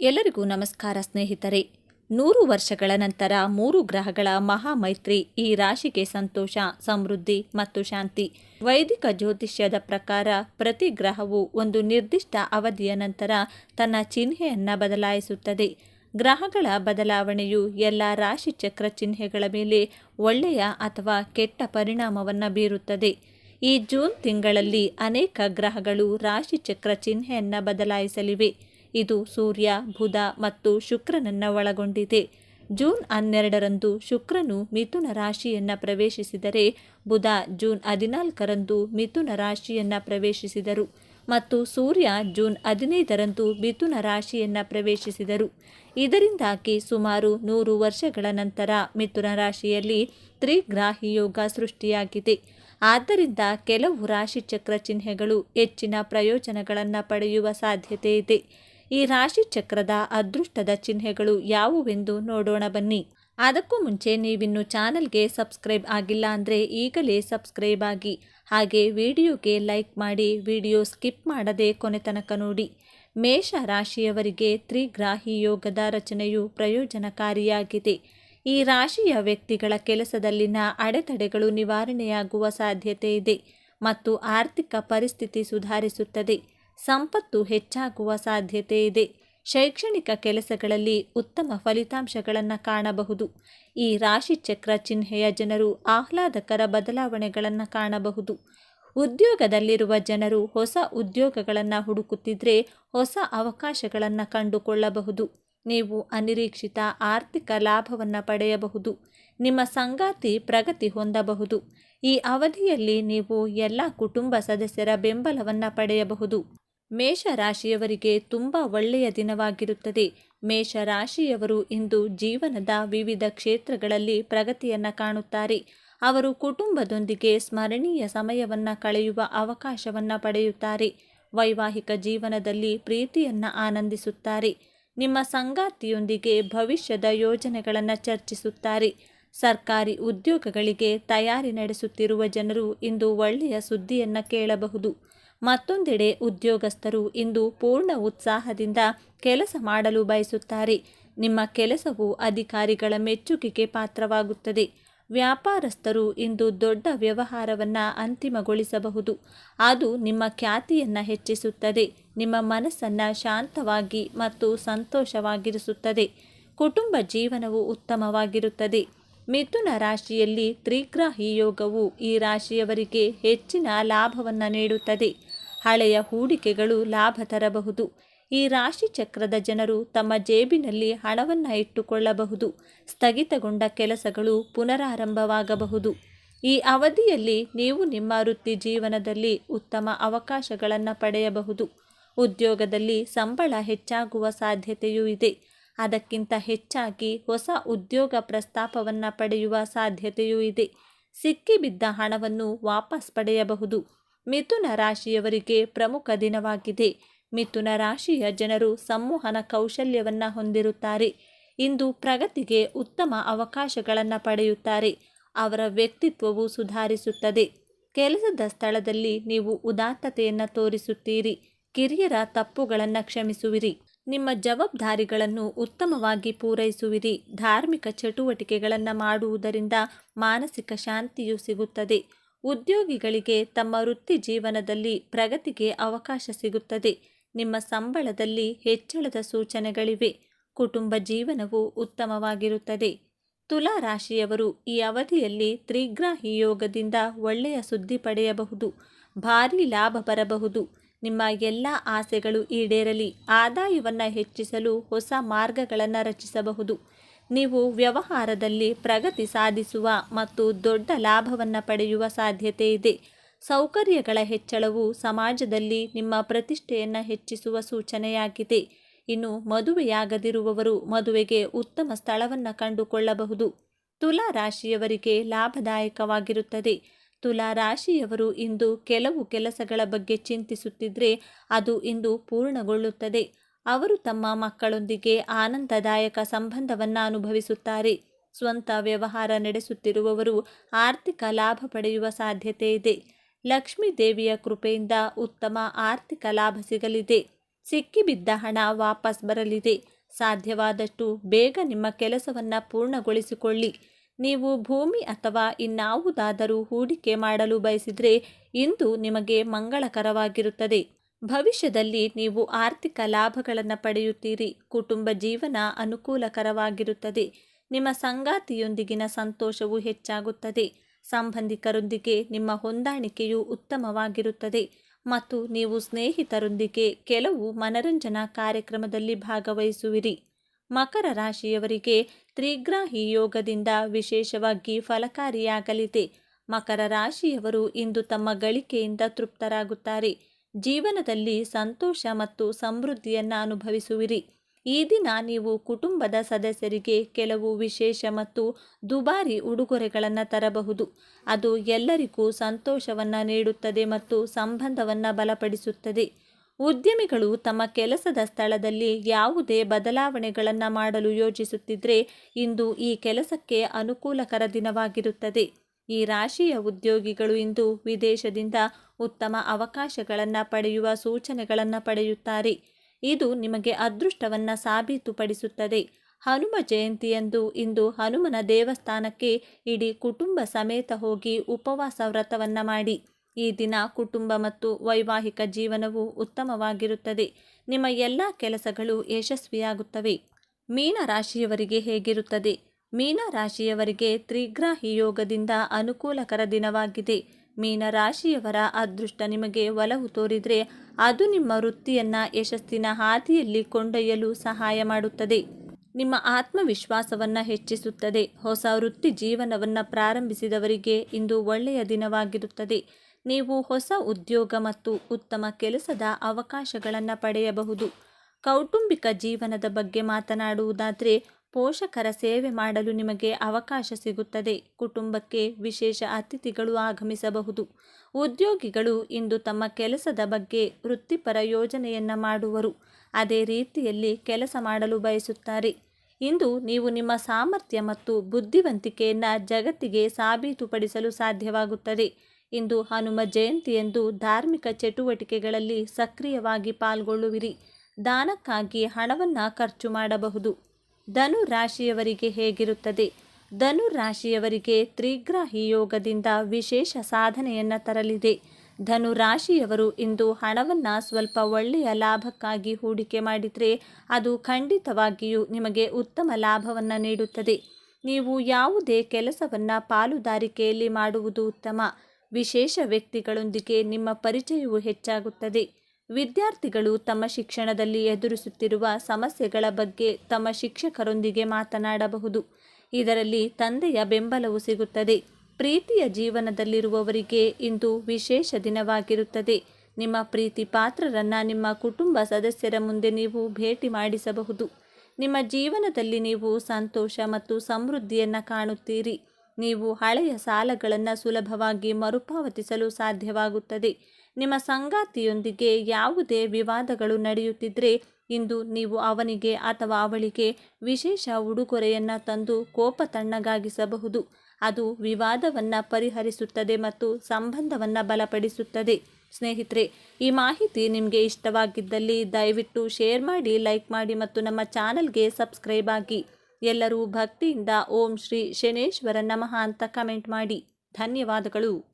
ಎಲ್ಲರಿಗೂ ನಮಸ್ಕಾರ ಸ್ನೇಹಿತರೆ. ನೂರು ವರ್ಷಗಳ ನಂತರ ಮೂರು ಗ್ರಹಗಳ ಮಹಾಮೈತ್ರಿ ಈ ರಾಶಿಗೆ ಸಂತೋಷ, ಸಮೃದ್ಧಿ ಮತ್ತು ಶಾಂತಿ. ವೈದಿಕ ಜ್ಯೋತಿಷ್ಯದ ಪ್ರಕಾರ ಪ್ರತಿ ಗ್ರಹವು ಒಂದು ನಿರ್ದಿಷ್ಟ ಅವಧಿಯ ನಂತರ ತನ್ನ ಚಿಹ್ನೆಯನ್ನು ಬದಲಾಯಿಸುತ್ತದೆ. ಗ್ರಹಗಳ ಬದಲಾವಣೆಯು ಎಲ್ಲ ರಾಶಿ ಚಕ್ರ ಚಿಹ್ನೆಗಳ ಮೇಲೆ ಒಳ್ಳೆಯ ಅಥವಾ ಕೆಟ್ಟ ಪರಿಣಾಮವನ್ನು ಬೀರುತ್ತದೆ. ಈ ಜೂನ್ ತಿಂಗಳಲ್ಲಿ ಅನೇಕ ಗ್ರಹಗಳು ರಾಶಿ ಚಕ್ರ ಚಿಹ್ನೆಯನ್ನು ಬದಲಾಯಿಸಲಿವೆ. ಇದು ಸೂರ್ಯ, ಬುಧ ಮತ್ತು ಶುಕ್ರನನ್ನು ಒಳಗೊಂಡಿದೆ. ಜೂನ್ ಹನ್ನೆರಡರಂದು ಶುಕ್ರನು ಮಿಥುನ ರಾಶಿಯನ್ನು ಪ್ರವೇಶಿಸಿದರೆ ಬುಧ ಜೂನ್ ಹದಿನಾಲ್ಕರಂದು ಮಿಥುನ ರಾಶಿಯನ್ನು ಪ್ರವೇಶಿಸಿದರು ಮತ್ತು ಸೂರ್ಯ ಜೂನ್ ಹದಿನೈದರಂದು ಮಿಥುನ ರಾಶಿಯನ್ನು ಪ್ರವೇಶಿಸಿದರು. ಇದರಿಂದಾಗಿ ಸುಮಾರು ನೂರು ವರ್ಷಗಳ ನಂತರ ಮಿಥುನ ರಾಶಿಯಲ್ಲಿ ತ್ರಿಗ್ರಾಹಿ ಯೋಗ ಸೃಷ್ಟಿಯಾಗಿದೆ. ಆದ್ದರಿಂದ ಕೆಲವು ರಾಶಿ ಚಕ್ರ ಚಿಹ್ನೆಗಳು ಹೆಚ್ಚಿನ ಪ್ರಯೋಜನಗಳನ್ನು ಪಡೆಯುವ ಸಾಧ್ಯತೆ ಇದೆ. ಈ ರಾಶಿ ಚಕ್ರದ ಅದೃಷ್ಟದ ಚಿಹ್ನೆಗಳು ಯಾವುವೆಂದು ನೋಡೋಣ ಬನ್ನಿ. ಅದಕ್ಕೂ ಮುಂಚೆ ನೀವಿನ್ನು ಚಾನಲ್ಗೆ ಸಬ್ಸ್ಕ್ರೈಬ್ ಆಗಿಲ್ಲ ಅಂದರೆ ಈಗಲೇ ಸಬ್ಸ್ಕ್ರೈಬ್ ಆಗಿ. ಹಾಗೆ ವಿಡಿಯೋಗೆ ಲೈಕ್ ಮಾಡಿ ವಿಡಿಯೋ ಸ್ಕಿಪ್ ಮಾಡದೆ ಕೊನೆ ತನಕ ನೋಡಿ. ಮೇಷ ರಾಶಿಯವರಿಗೆ ತ್ರಿಗ್ರಾಹಿ ಯೋಗದ ರಚನೆಯು ಪ್ರಯೋಜನಕಾರಿಯಾಗಿದೆ. ಈ ರಾಶಿಯ ವ್ಯಕ್ತಿಗಳ ಕೆಲಸದಲ್ಲಿನ ಅಡೆತಡೆಗಳು ನಿವಾರಣೆಯಾಗುವ ಸಾಧ್ಯತೆ ಇದೆ ಮತ್ತು ಆರ್ಥಿಕ ಪರಿಸ್ಥಿತಿ ಸುಧಾರಿಸುತ್ತದೆ. ಸಂಪತ್ತು ಹೆಚ್ಚಾಗುವ ಸಾಧ್ಯತೆ ಇದೆ ಶೈಕ್ಷಣಿಕ ಕೆಲಸಗಳಲ್ಲಿ ಉತ್ತಮ ಫಲಿತಾಂಶಗಳನ್ನು ಕಾಣಬಹುದು. ಈ ರಾಶಿ ಚಕ್ರ ಚಿಹ್ನೆಯ ಜನರು ಆಹ್ಲಾದಕರ ಬದಲಾವಣೆಗಳನ್ನು ಕಾಣಬಹುದು. ಉದ್ಯೋಗದಲ್ಲಿರುವ ಜನರು ಹೊಸ ಉದ್ಯೋಗಗಳನ್ನು ಹುಡುಕುತ್ತಿದ್ದರೆ ಹೊಸ ಅವಕಾಶಗಳನ್ನು ಕಂಡುಕೊಳ್ಳಬಹುದು. ನೀವು ಅನಿರೀಕ್ಷಿತ ಆರ್ಥಿಕ ಲಾಭವನ್ನು ಪಡೆಯಬಹುದು. ನಿಮ್ಮ ಸಂಗಾತಿ ಪ್ರಗತಿ ಹೊಂದಬಹುದು. ಈ ಅವಧಿಯಲ್ಲಿ ನೀವು ಎಲ್ಲ ಕುಟುಂಬ ಸದಸ್ಯರ ಬೆಂಬಲವನ್ನು ಪಡೆಯಬಹುದು. ಮೇಷ ರಾಶಿಯವರಿಗೆ ತುಂಬ ಒಳ್ಳೆಯ ದಿನವಾಗಿರುತ್ತದೆ. ಮೇಷ ರಾಶಿಯವರು ಇಂದು ಜೀವನದ ವಿವಿಧ ಕ್ಷೇತ್ರಗಳಲ್ಲಿ ಪ್ರಗತಿಯನ್ನು ಕಾಣುತ್ತಾರೆ. ಅವರು ಕುಟುಂಬದೊಂದಿಗೆ ಸ್ಮರಣೀಯ ಸಮಯವನ್ನು ಕಳೆಯುವ ಅವಕಾಶವನ್ನು ಪಡೆಯುತ್ತಾರೆ. ವೈವಾಹಿಕ ಜೀವನದಲ್ಲಿ ಪ್ರೀತಿಯನ್ನು ಆನಂದಿಸುತ್ತಾರೆ. ನಿಮ್ಮ ಸಂಗಾತಿಯೊಂದಿಗೆ ಭವಿಷ್ಯದ ಯೋಜನೆಗಳನ್ನು ಚರ್ಚಿಸುತ್ತಾರೆ. ಸರ್ಕಾರಿ ಉದ್ಯೋಗಗಳಿಗೆ ತಯಾರಿ ನಡೆಸುತ್ತಿರುವ ಜನರು ಇಂದು ಒಳ್ಳೆಯ ಸುದ್ದಿಯನ್ನು ಕೇಳಬಹುದು. ಮತ್ತೊಂದೆಡೆ ಉದ್ಯೋಗಸ್ಥರು ಇಂದು ಪೂರ್ಣ ಉತ್ಸಾಹದಿಂದ ಕೆಲಸ ಮಾಡಲು ಬಯಸುತ್ತಾರೆ. ನಿಮ್ಮ ಕೆಲಸವು ಅಧಿಕಾರಿಗಳ ಮೆಚ್ಚುಗೆಗೆ ಪಾತ್ರವಾಗುತ್ತದೆ. ವ್ಯಾಪಾರಸ್ಥರು ಇಂದು ದೊಡ್ಡ ವ್ಯವಹಾರವನ್ನು ಅಂತಿಮಗೊಳಿಸಬಹುದು. ಅದು ನಿಮ್ಮ ಖ್ಯಾತಿಯನ್ನು ಹೆಚ್ಚಿಸುತ್ತದೆ. ನಿಮ್ಮ ಮನಸ್ಸನ್ನು ಶಾಂತವಾಗಿ ಮತ್ತು ಸಂತೋಷವಾಗಿರಿಸುತ್ತದೆ. ಕುಟುಂಬ ಜೀವನವು ಉತ್ತಮವಾಗಿರುತ್ತದೆ. ಮಿಥುನ ರಾಶಿಯಲ್ಲಿ ತ್ರಿಗ್ರಾಹಿ ಯೋಗವು ಈ ರಾಶಿಯವರಿಗೆ ಹೆಚ್ಚಿನ ಲಾಭವನ್ನು ನೀಡುತ್ತದೆ. ಹಳೆಯ ಹೂಡಿಕೆಗಳು ಲಾಭ ತರಬಹುದು. ಈ ರಾಶಿ ಚಕ್ರದ ಜನರು ತಮ್ಮ ಜೇಬಿನಲ್ಲಿ ಹಣವನ್ನು ಇಟ್ಟುಕೊಳ್ಳಬಹುದು. ಸ್ಥಗಿತಗೊಂಡ ಕೆಲಸಗಳು ಪುನರಾರಂಭವಾಗಬಹುದು. ಈ ಅವಧಿಯಲ್ಲಿ ನೀವು ನಿಮ್ಮ ವೃತ್ತಿ ಜೀವನದಲ್ಲಿ ಉತ್ತಮ ಅವಕಾಶಗಳನ್ನು ಪಡೆಯಬಹುದು. ಉದ್ಯೋಗದಲ್ಲಿ ಸಂಬಳ ಹೆಚ್ಚಾಗುವ ಸಾಧ್ಯತೆಯೂ ಇದೆ. ಅದಕ್ಕಿಂತ ಹೆಚ್ಚಾಗಿ ಹೊಸ ಉದ್ಯೋಗ ಪ್ರಸ್ತಾಪವನ್ನು ಪಡೆಯುವ ಸಾಧ್ಯತೆಯೂ ಇದೆ. ಸಿಕ್ಕಿಬಿದ್ದ ಹಣವನ್ನು ವಾಪಸ್ ಪಡೆಯಬಹುದು. ಮಿಥುನ ರಾಶಿಯವರಿಗೆ ಪ್ರಮುಖ ದಿನವಾಗಿದೆ. ಮಿಥುನ ರಾಶಿಯ ಜನರು ಸಂವಹನ ಕೌಶಲ್ಯವನ್ನು ಹೊಂದಿರುತ್ತಾರೆ. ಇಂದು ಪ್ರಗತಿಗೆ ಉತ್ತಮ ಅವಕಾಶಗಳನ್ನು ಪಡೆಯುತ್ತಾರೆ. ಅವರ ವ್ಯಕ್ತಿತ್ವವು ಸುಧಾರಿಸುತ್ತದೆ. ಕೆಲಸದ ಸ್ಥಳದಲ್ಲಿ ನೀವು ಉದಾತ್ತತೆಯನ್ನು ತೋರಿಸುತ್ತೀರಿ. ಕಿರಿಯರ ತಪ್ಪುಗಳನ್ನು ಕ್ಷಮಿಸುವಿರಿ. ನಿಮ್ಮ ಜವಾಬ್ದಾರಿಗಳನ್ನು ಉತ್ತಮವಾಗಿ ಪೂರೈಸುವಿರಿ. ಧಾರ್ಮಿಕ ಚಟುವಟಿಕೆಗಳನ್ನು ಮಾಡುವುದರಿಂದ ಮಾನಸಿಕ ಶಾಂತಿಯು ಸಿಗುತ್ತದೆ. ಉದ್ಯೋಗಿಗಳಿಗೆ ತಮ್ಮ ವೃತ್ತಿ ಜೀವನದಲ್ಲಿ ಪ್ರಗತಿಗೆ ಅವಕಾಶ ಸಿಗುತ್ತದೆ. ನಿಮ್ಮ ಸಂಬಳದಲ್ಲಿ ಹೆಚ್ಚಳದ ಸೂಚನೆಗಳಿವೆ. ಕುಟುಂಬ ಜೀವನವು ಉತ್ತಮವಾಗಿರುತ್ತದೆ. ತುಲಾ ರಾಶಿಯವರು ಈ ಅವಧಿಯಲ್ಲಿ ತ್ರಿಗ್ರಾಹಿ ಯೋಗದಿಂದ ಒಳ್ಳೆಯ ಸುದ್ದಿ ಪಡೆಯಬಹುದು. ಭಾರೀ ಲಾಭ ಬರಬಹುದು. ನಿಮ್ಮ ಎಲ್ಲ ಆಸೆಗಳು ಈಡೇರಲಿ. ಆದಾಯವನ್ನು ಹೆಚ್ಚಿಸಲು ಹೊಸ ಮಾರ್ಗಗಳನ್ನು ರಚಿಸಬಹುದು. ನೀವು ವ್ಯವಹಾರದಲ್ಲಿ ಪ್ರಗತಿ ಸಾಧಿಸುವ ಮತ್ತು ದೊಡ್ಡ ಲಾಭವನ್ನು ಪಡೆಯುವ ಸಾಧ್ಯತೆ ಇದೆ. ಸೌಕರ್ಯಗಳ ಹೆಚ್ಚಳವು ಸಮಾಜದಲ್ಲಿ ನಿಮ್ಮ ಪ್ರತಿಷ್ಠೆಯನ್ನು ಹೆಚ್ಚಿಸುವ ಸೂಚನೆಯಾಗಿದೆ. ಇನ್ನು ಮದುವೆಯಾಗದಿರುವವರು ಮದುವೆಗೆ ಉತ್ತಮ ಸ್ಥಳವನ್ನು ಕಂಡುಕೊಳ್ಳಬಹುದು. ತುಲಾ ರಾಶಿಯವರಿಗೆ ಲಾಭದಾಯಕವಾಗಿರುತ್ತದೆ. ತುಲಾ ರಾಶಿಯವರು ಇಂದು ಕೆಲವು ಕೆಲಸಗಳ ಬಗ್ಗೆ ಚಿಂತಿಸುತ್ತಿದ್ದರೆ ಅದು ಇಂದು ಪೂರ್ಣಗೊಳ್ಳುತ್ತದೆ. ಅವರು ತಮ್ಮ ಮಕ್ಕಳೊಂದಿಗೆ ಆನಂದದಾಯಕ ಸಂಬಂಧವನ್ನು ಅನುಭವಿಸುತ್ತಾರೆ. ಸ್ವಂತ ವ್ಯವಹಾರ ನಡೆಸುತ್ತಿರುವವರು ಆರ್ಥಿಕ ಲಾಭ ಪಡೆಯುವ ಸಾಧ್ಯತೆ ಇದೆ. ಲಕ್ಷ್ಮೀ ದೇವಿಯ ಕೃಪೆಯಿಂದ ಉತ್ತಮ ಆರ್ಥಿಕ ಲಾಭ ಸಿಗಲಿದೆ. ಸಿಕ್ಕಿಬಿದ್ದ ಹಣ ವಾಪಸ್ ಬರಲಿದೆ. ಸಾಧ್ಯವಾದಷ್ಟು ಬೇಗ ನಿಮ್ಮ ಕೆಲಸವನ್ನು ಪೂರ್ಣಗೊಳಿಸಿಕೊಳ್ಳಿ. ನೀವು ಭೂಮಿ ಅಥವಾ ಇನ್ನಾವುದಾದರೂ ಹೂಡಿಕೆ ಮಾಡಲು ಬಯಸಿದರೆ ಇಂದು ನಿಮಗೆ ಮಂಗಳಕರವಾಗಿರುತ್ತದೆ. ಭವಿಷ್ಯದಲ್ಲಿ ನೀವು ಆರ್ಥಿಕ ಲಾಭಗಳನ್ನು ಪಡೆಯುತ್ತೀರಿ. ಕುಟುಂಬ ಜೀವನ ಅನುಕೂಲಕರವಾಗಿರುತ್ತದೆ. ನಿಮ್ಮ ಸಂಗಾತಿಯೊಂದಿಗಿನ ಸಂತೋಷವು ಹೆಚ್ಚಾಗುತ್ತದೆ. ಸಂಬಂಧಿಕರೊಂದಿಗೆ ನಿಮ್ಮ ಹೊಂದಾಣಿಕೆಯು ಉತ್ತಮವಾಗಿರುತ್ತದೆ. ಮತ್ತು ನೀವು ಸ್ನೇಹಿತರೊಂದಿಗೆ ಕೆಲವು ಮನರಂಜನಾ ಕಾರ್ಯಕ್ರಮದಲ್ಲಿ ಭಾಗವಹಿಸುವಿರಿ. ಮಕರ ರಾಶಿಯವರಿಗೆ ತ್ರಿಗ್ರಾಹಿ ಯೋಗದಿಂದ ವಿಶೇಷವಾಗಿ ಫಲಕಾರಿಯಾಗಲಿದೆ. ಮಕರ ರಾಶಿಯವರು ಇಂದು ತಮ್ಮ ಗಳಿಕೆಯಿಂದ ತೃಪ್ತರಾಗುತ್ತಾರೆ. ಜೀವನದಲ್ಲಿ ಸಂತೋಷ ಮತ್ತು ಸಮೃದ್ಧಿಯನ್ನು ಅನುಭವಿಸುವಿರಿ. ಈ ದಿನ ನೀವು ಕುಟುಂಬದ ಸದಸ್ಯರಿಗೆ ಕೆಲವು ವಿಶೇಷ ಮತ್ತು ದುಬಾರಿ ಉಡುಗೊರೆಗಳನ್ನು ತರಬಹುದು. ಅದು ಎಲ್ಲರಿಗೂ ಸಂತೋಷವನ್ನು ನೀಡುತ್ತದೆ ಮತ್ತು ಸಂಬಂಧವನ್ನು ಬಲಪಡಿಸುತ್ತದೆ. ಉದ್ಯಮಿಗಳು ತಮ್ಮ ಕೆಲಸದ ಸ್ಥಳದಲ್ಲಿ ಯಾವುದೇ ಬದಲಾವಣೆಗಳನ್ನು ಮಾಡಲು ಯೋಜಿಸುತ್ತಿದ್ದರೆ ಇಂದು ಈ ಕೆಲಸಕ್ಕೆ ಅನುಕೂಲಕರ ದಿನವಾಗಿರುತ್ತದೆ. ಈ ರಾಶಿಯ ಉದ್ಯೋಗಿಗಳು ಇಂದು ವಿದೇಶದಿಂದ ಉತ್ತಮ ಅವಕಾಶಗಳನ್ನು ಪಡೆಯುವ ಸೂಚನೆಗಳನ್ನು ಪಡೆಯುತ್ತಾರೆ. ಇದು ನಿಮಗೆ ಅದೃಷ್ಟವನ್ನು ಸಾಬೀತುಪಡಿಸುತ್ತದೆ. ಹನುಮ ಜಯಂತಿಯಂದು ಇಂದು ಹನುಮನ ದೇವಸ್ಥಾನಕ್ಕೆ ಇಡೀ ಕುಟುಂಬ ಸಮೇತ ಹೋಗಿ ಉಪವಾಸ ವ್ರತವನ್ನು ಮಾಡಿ. ಈ ದಿನ ಕುಟುಂಬ ಮತ್ತು ವೈವಾಹಿಕ ಜೀವನವು ಉತ್ತಮವಾಗಿರುತ್ತದೆ. ನಿಮ್ಮ ಎಲ್ಲ ಕೆಲಸಗಳು ಯಶಸ್ವಿಯಾಗುತ್ತವೆ. ಮೀನ ರಾಶಿಯವರಿಗೆ ಹೇಗಿರುತ್ತದೆ? ಮೀನ ರಾಶಿಯವರಿಗೆ ತ್ರಿಗ್ರಾಹಿ ಯೋಗದಿಂದ ಅನುಕೂಲಕರ ದಿನವಾಗಿದೆ. ಮೀನರಾಶಿಯವರ ಅದೃಷ್ಟ ನಿಮಗೆ ಒಲವು ತೋರಿದರೆ ಅದು ನಿಮ್ಮ ವೃತ್ತಿಯನ್ನು ಯಶಸ್ಸಿನ ಹಾದಿಯಲ್ಲಿ ಕೊಂಡೊಯ್ಯಲು ಸಹಾಯ ಮಾಡುತ್ತದೆ. ನಿಮ್ಮ ಆತ್ಮವಿಶ್ವಾಸವನ್ನು ಹೆಚ್ಚಿಸುತ್ತದೆ. ಹೊಸ ವೃತ್ತಿ ಜೀವನವನ್ನು ಪ್ರಾರಂಭಿಸಿದವರಿಗೆ ಇಂದು ಒಳ್ಳೆಯ ದಿನವಾಗಿರುತ್ತದೆ. ನೀವು ಹೊಸ ಉದ್ಯೋಗ ಮತ್ತು ಉತ್ತಮ ಕೆಲಸದ ಅವಕಾಶಗಳನ್ನು ಪಡೆಯಬಹುದು. ಕೌಟುಂಬಿಕ ಜೀವನದ ಬಗ್ಗೆ ಮಾತನಾಡುವುದಾದರೆ ಪೋಷಕರ ಸೇವೆ ಮಾಡಲು ನಿಮಗೆ ಅವಕಾಶ ಸಿಗುತ್ತದೆ. ಕುಟುಂಬಕ್ಕೆ ವಿಶೇಷ ಅತಿಥಿಗಳು ಆಗಮಿಸಬಹುದು. ಉದ್ಯೋಗಿಗಳು ಇಂದು ತಮ್ಮ ಕೆಲಸದ ಬಗ್ಗೆ ವೃತ್ತಿಪರ ಯೋಜನೆಯನ್ನು ಮಾಡುವರು. ಅದೇ ರೀತಿಯಲ್ಲಿ ಕೆಲಸ ಮಾಡಲು ಬಯಸುತ್ತಾರೆ. ಇಂದು ನೀವು ನಿಮ್ಮ ಸಾಮರ್ಥ್ಯ ಮತ್ತು ಬುದ್ಧಿವಂತಿಕೆಯನ್ನು ಜಗತ್ತಿಗೆ ಸಾಬೀತುಪಡಿಸಲು ಸಾಧ್ಯವಾಗುತ್ತದೆ. ಇಂದು ಹನುಮ ಜಯಂತಿಯಂದು ಧಾರ್ಮಿಕ ಚಟುವಟಿಕೆಗಳಲ್ಲಿ ಸಕ್ರಿಯವಾಗಿ ಪಾಲ್ಗೊಳ್ಳುವಿರಿ. ದಾನಕ್ಕಾಗಿ ಹಣವನ್ನು ಖರ್ಚು ಮಾಡಬಹುದು. ಧನು ರಾಶಿಯವರಿಗೆ ಹೇಗಿರುತ್ತದೆ? ಧನು ರಾಶಿಯವರಿಗೆ ತ್ರಿಗ್ರಾಹಿ ಯೋಗದಿಂದ ವಿಶೇಷ ಸಾಧನೆಯನ್ನು ತರಲಿದೆ. ಧನು ರಾಶಿಯವರು ಇಂದು ಹಣವನ್ನು ಸ್ವಲ್ಪ ಒಳ್ಳೆಯ ಲಾಭಕ್ಕಾಗಿ ಹೂಡಿಕೆ ಮಾಡಿದರೆ ಅದು ಖಂಡಿತವಾಗಿಯೂ ನಿಮಗೆ ಉತ್ತಮ ಲಾಭವನ್ನು ನೀಡುತ್ತದೆ. ನೀವು ಯಾವುದೇ ಕೆಲಸವನ್ನು ಪಾಲುದಾರಿಕೆಯಲ್ಲಿ ಮಾಡುವುದು ಉತ್ತಮ. ವಿಶೇಷ ವ್ಯಕ್ತಿಗಳೊಂದಿಗೆ ನಿಮ್ಮ ಪರಿಚಯವು ಹೆಚ್ಚಾಗುತ್ತದೆ. ವಿದ್ಯಾರ್ಥಿಗಳು ತಮ್ಮ ಶಿಕ್ಷಣದಲ್ಲಿ ಎದುರಿಸುತ್ತಿರುವ ಸಮಸ್ಯೆಗಳ ಬಗ್ಗೆ ತಮ್ಮ ಶಿಕ್ಷಕರೊಂದಿಗೆ ಮಾತನಾಡಬಹುದು. ಇದರಲ್ಲಿ ತಂದೆಯ ಬೆಂಬಲವು ಸಿಗುತ್ತದೆ. ಪ್ರೀತಿಯ ಜೀವನದಲ್ಲಿರುವವರಿಗೆ ಇಂದು ವಿಶೇಷ ದಿನವಾಗಿರುತ್ತದೆ. ನಿಮ್ಮ ಪ್ರೀತಿ ಪಾತ್ರರನ್ನು ನಿಮ್ಮ ಕುಟುಂಬ ಸದಸ್ಯರ ಮುಂದೆ ನೀವು ಭೇಟಿ ಮಾಡಿಸಬಹುದು. ನಿಮ್ಮ ಜೀವನದಲ್ಲಿ ನೀವು ಸಂತೋಷ ಮತ್ತು ಸಮೃದ್ಧಿಯನ್ನು ಕಾಣುತ್ತೀರಿ. ನೀವು ಹಳೆಯ ಸಾಲಗಳನ್ನು ಸುಲಭವಾಗಿ ಮರುಪಾವತಿಸಲು ಸಾಧ್ಯವಾಗುತ್ತದೆ. ನಿಮ್ಮ ಸಂಗಾತಿಯೊಂದಿಗೆ ಯಾವುದೇ ವಿವಾದಗಳು ನಡೆಯುತ್ತಿದ್ದರೆ ಇಂದು ನೀವು ಅವನಿಗೆ ಅಥವಾ ಅವಳಿಗೆ ವಿಶೇಷ ಉಡುಗೊರೆಯನ್ನು ತಂದು ಕೋಪ ತಣ್ಣಗಾಗಿಸಬಹುದು. ಅದು ವಿವಾದವನ್ನು ಪರಿಹರಿಸುತ್ತದೆ ಮತ್ತು ಸಂಬಂಧವನ್ನು ಬಲಪಡಿಸುತ್ತದೆ. ಸ್ನೇಹಿತರೆ, ಈ ಮಾಹಿತಿ ನಿಮಗೆ ಇಷ್ಟವಾಗಿದ್ದಲ್ಲಿ ದಯವಿಟ್ಟು ಶೇರ್ ಮಾಡಿ, ಲೈಕ್ ಮಾಡಿ ಮತ್ತು ನಮ್ಮ ಚಾನಲ್ಗೆ ಸಬ್ಸ್ಕ್ರೈಬ್ ಆಗಿ. ಎಲ್ಲರೂ ಭಕ್ತಿಯಿಂದ ಓಂ ಶ್ರೀ ಶನೇಶ್ವರ ನಮಃ ಅಂತ ಕಮೆಂಟ್ ಮಾಡಿ. ಧನ್ಯವಾದಗಳು.